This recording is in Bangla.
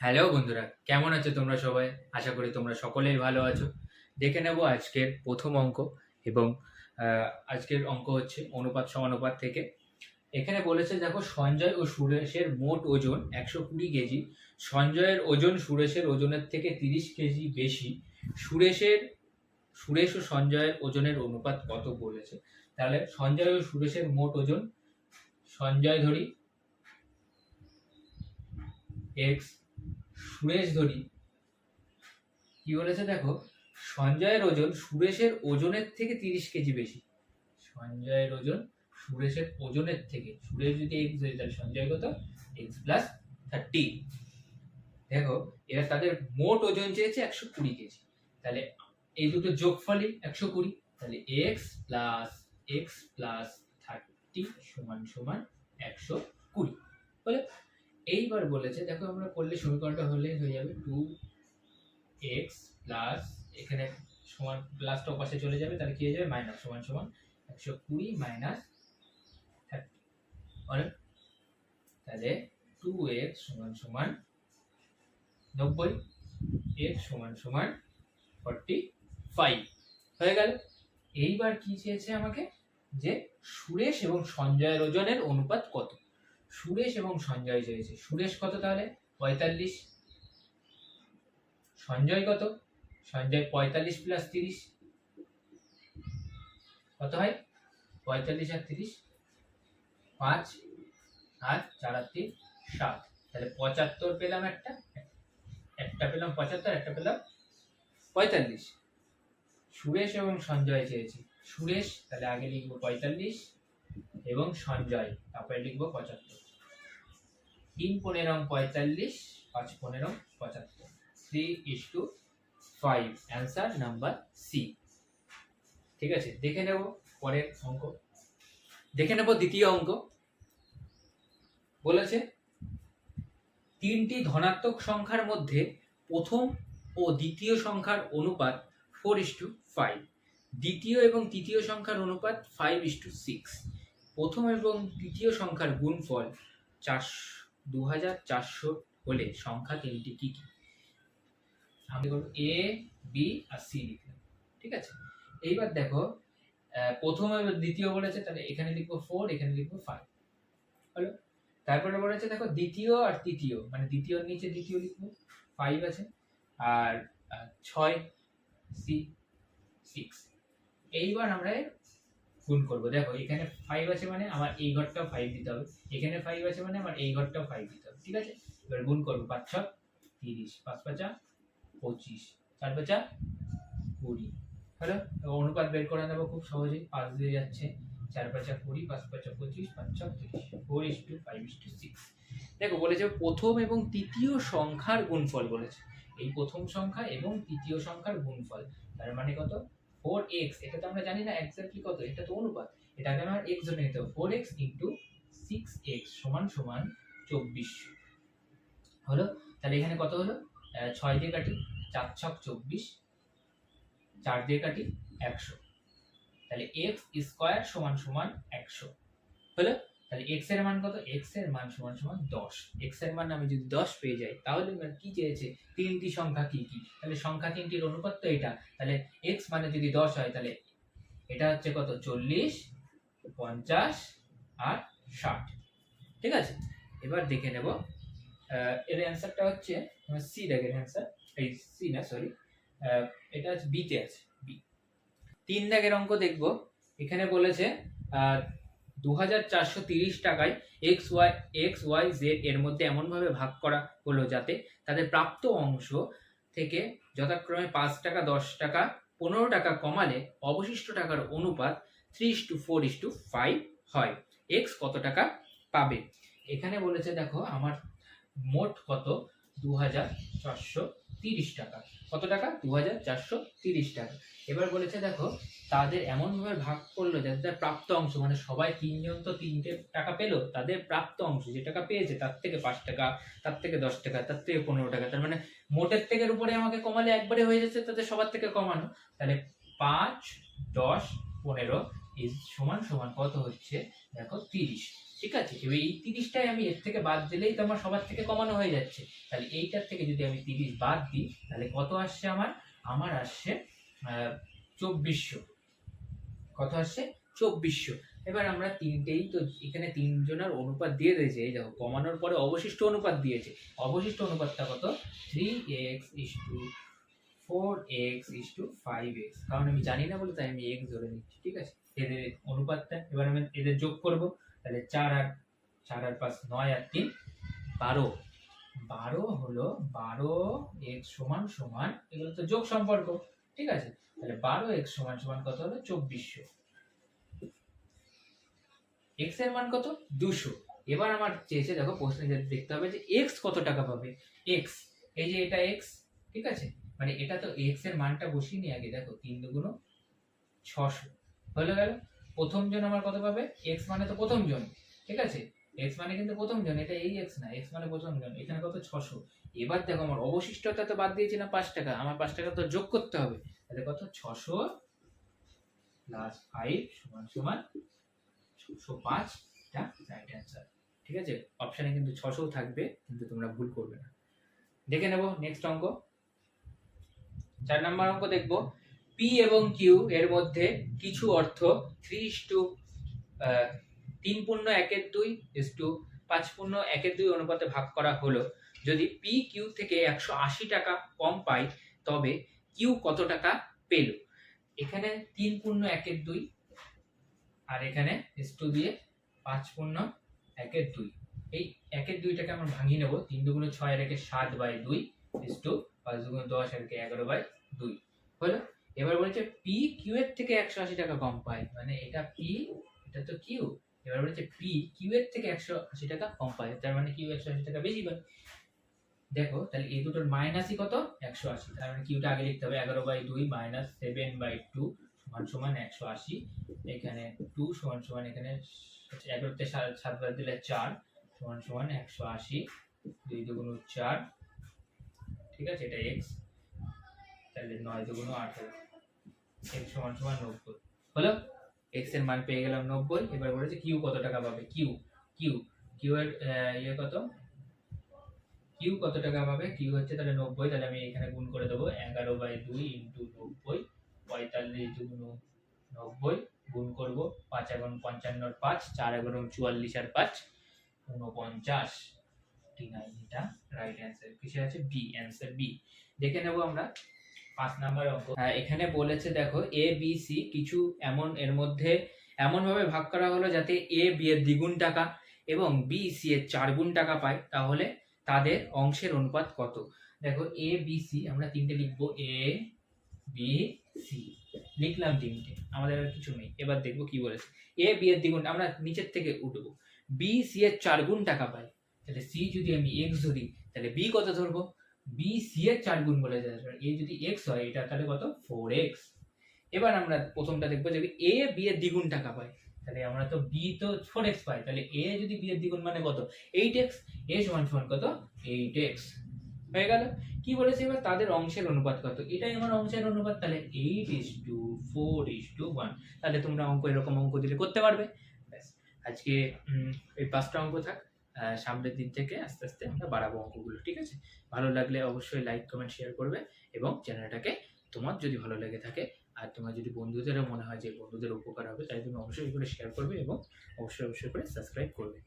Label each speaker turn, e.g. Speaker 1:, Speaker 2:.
Speaker 1: হ্যালো বন্ধুরা, কেমন আছো তোমরা সবাই? আশা করি তোমরা সকলেই ভালো আছো। দেখে নেব আজকের প্রথম অঙ্ক এবং আজকের অঙ্ক হচ্ছে অনুপাত সমানুপাত থেকে। এখানে বলেছে, দেখো, সঞ্জয় ও সুরেশের মোট ওজন একশো কুড়ি কেজি। সঞ্জয়ের ওজন সুরেশের ওজনের থেকে তিরিশ কেজি বেশি। সুরেশের, সুরেশ ও সঞ্জয়ের ওজনের অনুপাত কত বলেছে? তাহলে সঞ্জয় ও সুরেশের মোট ওজন, সঞ্জয় ধরি, এক্স সুরেশ ধরি কি বলেছে দেখো? সঞ্জয়ের ওজন সুরেশের ওজনের থেকে তিরিশ কেজি বেশি। সঞ্জয়ের ওজন সুরেশের ওজনের থেকে। সুরেশ যদি এক্স ধরি তাহলে সঞ্জয় কত? এক্স প্লাস থার্টি দেখো এবার তাদের মোট ওজন চেয়েছে একশো কুড়ি কেজি। তাহলে এই দুটো যোগফলই একশো কুড়ি। তাহলে x plus x plus thirty সমান সমান একশো কুড়ি। বলে এইবার বলেছে, দেখো আমরা করলে সমীকরণটা হলে হয়ে যাবে টু এক্স প্লাস এখানে সমান প্লাসটা পাশে চলে যাবে, তাহলে কি হয়ে যাবে? মাইনাস সমান সমান একশো কুড়ি মাইনাস থার্টি বলেন তাহলে টু এক্স সমান সমান নব্বই এক্স সমান সমান ফর্টি ফাইভ হয়ে গেল। এইবার কি চেয়েছে আমাকে? যে সুরেশ এবং সঞ্জয়ের ওজনের অনুপাত কত? সুরেশ এবং সঞ্জয় চেয়েছে সুরেশ কত তাহলে? পঁয়তাল্লিশ। সঞ্জয় কত? সঞ্জয় পঁয়তাল্লিশ প্লাস তিরিশ। কত হয়? পঁয়তাল্লিশ আর তিরিশ। পাঁচ আর চার আর তিন, সাত। তাহলে পঁচাত্তর পেলাম একটা। একটা পেলাম পঁচাত্তর, একটা পেলাম পঁয়তাল্লিশ। সুরেশ এবং সঞ্জয় চেয়েছি সুরেশ, তাহলে আগে লিখব পঁয়তাল্লিশ। এবং সঞ্জয়, তারপরে লিখব পঁচাত্তর। তিন পনেরো পঁয়তাল্লিশ, পাঁচ পনেরো পঁচাত্তর। Three is to five answer number C ঠিক আছে? দেখে নেব পরের অঙ্ক। দেখে নেব দ্বিতীয় অঙ্ক। বলেছে, তিনটি ধনাত্মক সংখ্যার মধ্যে প্রথম ও দ্বিতীয় সংখ্যার অনুপাত ফোর ইস টু ফাইভ দ্বিতীয় এবং তৃতীয় সংখ্যার অনুপাত ফাইভ ইস টু সিক্স প্রথম এবং তৃতীয় সংখ্যার গুণফল চারশো দু হাজার চারশো হলে সংখ্যা তিনটি কি কি? আমি করব এ বি আর সি লিখলাম, ঠিক আছে? এইবার দেখো প্রথম দ্বিতীয় বলেছে, তাহলে এখানে লিখব ফোর এখানে লিখব ফাইভ হলো? তারপরে বলেছে দেখো দ্বিতীয় আর তৃতীয় মানে দ্বিতীয়র নিচে দ্বিতীয় লিখব ফাইভ আছে, আর ছয় সি সিক্স এইবার আমরা গুণ করব। দেখো, এখানে ফাইভ আছে মানে আমার এই ঘরটাও ফাইভ দিতে হবে। এখানে ফাইভ আছে মানে আমার এই ঘরটাও ফাইভ দিতে হবে। ঠিক আছে? এবার গুণ করব পাঁচ ছ তিরিশ। পাঁচ, পাঁচা পঁচিশ। চার, পাঁচা কুড়ি। এবার অনুপাত বের করে নেব খুব সহজেই। পাঁচ দিয়ে যাচ্ছে চার, পাঁচা কুড়ি, পাঁচ, পাঁচা পঁচিশ, পাঁচ ছ তিরিশ। Four is to five is to six দেখো, বলেছে প্রথম এবং তৃতীয় সংখ্যার গুণফল বলেছে। এই প্রথম সংখ্যা এবং তৃতীয় সংখ্যার গুণফল, তার মানে কত? ফোর এক্স, এটা তো আমরা জানি না এক্স্যাক্টলি কত, এটা তো অনুপাত। এটাকে আমরা এক্স ধরে নিতে হবে, four x into six x সমান সমান চব্বিশ হলো? তাহলে এখানে কত হলো? ছয় দিয়ে কাটি, চার ছক চব্বিশ, চার দিয়ে কাটি একশো। তাহলে এক্স স্কোয়ার সমান সমান একশো। হলো? তাহলে এক্সের মান কত? এক্সের মান সমান সমান দশ। এক্সের মান আমি যদি দশ পেয়ে যাই, তাহলে কি চেয়েছে? তিনটি সংখ্যা কি কি? তাহলে সংখ্যা তিনটির অনুপাত তো এটা। তাহলে এক্স মানে যদি দশ হয়, তাহলে এটা হচ্ছে কত? চল্লিশ, পঞ্চাশ আর ষাট। ঠিক আছে? এবার দেখে নেব। এর অ্যান্সারটা হচ্ছে সি দেখেন অ্যান্সার এই সি না সরি এটা হচ্ছে বিতে আছে বি তিন দাগের অঙ্ক দেখব। এখানে বলেছে দু টাকায় x y x y z এর মধ্যে এমনভাবে ভাগ করা হলো যাতে তাদের প্রাপ্ত অংশ থেকে যথাক্রমে পাঁচ টাকা, দশ টাকা, পনেরো টাকা কমালে অবশিষ্ট টাকার অনুপাত three is to four is to five হয়। এক্স কত টাকা পাবে? এখানে বলেছে দেখো, আমার মোট কত? দু হাজার চারশো তিরিশ টাকা। কত টাকা? দু হাজার চারশো তিরিশ টাকা। এবার বলেছে, দেখো, তাদের এমনভাবে ভাগ করল যাতে তার প্রাপ্ত অংশ মানে সবাই তিনজন তো তিনটে টাকা পেল, তাদের প্রাপ্ত অংশ যে টাকা পেয়েছে, তার থেকে পাঁচ টাকা, তার থেকে দশ টাকা, তার থেকে পনেরো টাকা, তার মানে মোটের থেকে উপরে আমাকে কমালে একবারে হয়ে যাচ্ছে তাদের সবার থেকে কমানো। তাহলে পাঁচ, দশ, পনেরো সমান সমান কত হচ্ছে? দেখো, তিরিশ। ঠিক আছে এবার এই তিরিশটাই আমি এর থেকে বাদ দিলেই তো আমার সবার থেকে কমানো হয়ে যাচ্ছে। তাহলে এইটার থেকে যদি আমি তিরিশ বাদ দিই, তাহলে কত আসছে আমার? আমার আসছে চব্বিশশো। কত আসছে? চব্বিশশো। এবার আমরা তিনটেই তো এখানে তিনজনের অনুপাত দিয়ে দিয়েছে। এই দেখো, কমানোর পরে অবশিষ্ট অনুপাত দিয়েছে। অবশিষ্ট অনুপাতটা কত? Three x is to four x is to five x কারণ আমি জানি না বলে তাই আমি এক্স ধরে নিচ্ছি, ঠিক আছে? এদের অনুপাতটা, এবার আমি এদের যোগ করব। তাহলে চার আর চার আর পাঁচ নয় আর তিন, বারো। বারো হলো বারো এক্স সমান সমান, এগুলো তো যোগ সম্পর্ক, ঠিক আছে? তাহলে বারো এক্স সমান সমান কত হলো? চব্বিশশো। এক্সের মান কত? দুশো। এবার আমার চেয়েছে, দেখো, প্রশ্নে দেখতে হবে যে এক্স কত টাকা পাবে? এক্স। এই যে এটা এক্স, ঠিক আছে? মানে এটা তো এক্সের মানটা বসিয়ে নিয়ে আগে দেখো, তিন দুগুণ ছশো। হলো গেল? প্রথম জন আমার কত পাবে? এক্স মানে তো প্রথম জন, ঠিক আছে? এক্স মানে কিন্তু প্রথম জন, এটা এই এক্স না এক্স মানে প্রথম জন, এখানে কত? ছশো। এবার দেখো, আমার অবশিষ্টটা তো বাদ দিয়েছি না, পাঁচ টাকা, আমার পাঁচ টাকা তো যোগ করতে হবে। তাহলে কত? ছশো প্লাস ফাইভ সমান সমান ছশো পাঁচটা রাইট অ্যান্সার ঠিক আছে? অপশানে কিন্তু ছশো থাকবে, কিন্তু তোমরা ভুল করবে না। দেখে নেব নেক্সট অঙ্ক। চার নম্বর অঙ্ক দেখব। পি এবং কিউ এর মধ্যে কিছু অর্থ থ্রি টু তিন পূর্ণ একের দুই ইস টু পাঁচ পূর্ণ একের দুই অনুপাতে ভাগ করা হলো। যদি পি কিউ থেকে একশো আশি টাকা কম পাই, তবে কিউ কত টাকা পেল? এখানে তিন পূর্ণ একের দুই আর এখানে ইস টু দিয়ে পাঁচ পূর্ণ একের দুই। এই একের দুইটাকে আমরা ভাঙিয়ে নেব। তিন দুগুণ ছয় আর সাত বাই দুই ইস টু পাঁচ দুগুণ দশ আর একে এগারো বাই দুই। হলো? এবার বলেছে পি কিউ এর থেকে একশো আশি টাকা কম পাই। মানে এটা পি এটা তো কিউ এবার বলেছে পি কিউ এর থেকে একশো আশি টাকা কম পায় তার মানে কিউ একশো আশি টাকা বেশি পায় দেখো, তাহলে এই দুটোর মাইনাসই কত? একশো আশি। তার মানে কিউটা আগে লিখতে হবে এগারো বাই দুই মাইনাস সেভেন বাই টু সমান সমান একশো আশি। এখানে টু সমান সমান এখানে এগারোতে সাত বাদ দিলে চার সমান সমান একশো আশি। দুই দুগুণ চার। ঠিক আছে, এটা এক্স তাহলে নয় দুগুণ আঠারো। এক্স সমান সমান নব্বই। হলো এক্সের মান পেয়ে গেলাম নব্বই, এবার বলেছে কিউ কত টাকা পাবে? কিউ কিউ কিউ এর ইয়ে কত? কিউ কত টাকা পাবে? কিউ হচ্ছে তাহলে নব্বই, তাহলে আমি এখানে গুণ করে দেবো এগারো বাই দুই ইন্টু নব্বই, পঁয়তাল্লিশ দুগুণ নব্বই, গুণ করব পাঁচ এগারো পঞ্চান্নর পাঁচ, চার এগারো চুয়াল্লিশ আর পাঁচ উনপঞ্চাশ টি নাইন এটা রাইট অ্যান্সার কিসে আছে? বি অ্যান্সার বি দেখে নেব আমরা পাঁচ নাম্বার অঙ্ক। হ্যাঁ, এখানে বলেছে দেখো এ বি সি কিছু এমন এর মধ্যে এমন ভাবে ভাগ করা হলো যাতে এ বি এর দ্বিগুণ টাকা এবং বি সি এর চার গুণ টাকা পায়। তাহলে তাদের অংশের অনুপাত কত? দেখো এ বি সি আমরা তিনটে লিখব। এ বি সি লিখলাম তিনটে আমাদের আর কিছু নেই। এবার দেখব কি বলেছে। এ বি এর দ্বিগুণ আমরা নিচের থেকে উঠবো। বি সি এর চার গুণ টাকা পায় তাহলে সি যদি আমি এক্স ধরি তাহলে বি কত ধরবো? বি সি এর চার গুণ বলে যায়। এ যদি এক্স হয়, এটা তাহলে কত? ফোর এক্স এবার আমরা প্রথমটা দেখব যে এ বি এর দ্বিগুণ টাকা পায়। তাহলে আমরা তো বি তো ফোর এক্স পাই। তাহলে এ যদি বি এর দ্বিগুণ মানে কত? এইট এক্স এ সমান সমান কত? এইট এক্স হয়ে গেল। কি বলেছে এবার? তাদের অংশের অনুপাত কত? এটাই আমার অংশের অনুপাত। তাহলে eight is to four is to one তাহলে তোমরা অঙ্ক এরকম অঙ্ক দিলে করতে পারবে। ব্যাস। আজকে এই পাঁচটা অঙ্ক থাক। সামনের দিন থেকে আস্তে আস্তে আমরা বাড়াবো অঙ্কগুলো, ঠিক আছে? ভালো লাগলে অবশ্যই লাইক কমেন্ট শেয়ার করবে এবং চ্যানেলটাকে তোমার যদি ভালো লেগে থাকে আর তোমার যদি বন্ধুদেরও মনে হয় যে বন্ধুদের উপকার হবে, তাই তুমি অবশ্যই করে শেয়ার করবে এবং অবশ্যই অবশ্যই করে সাবস্ক্রাইব করবে।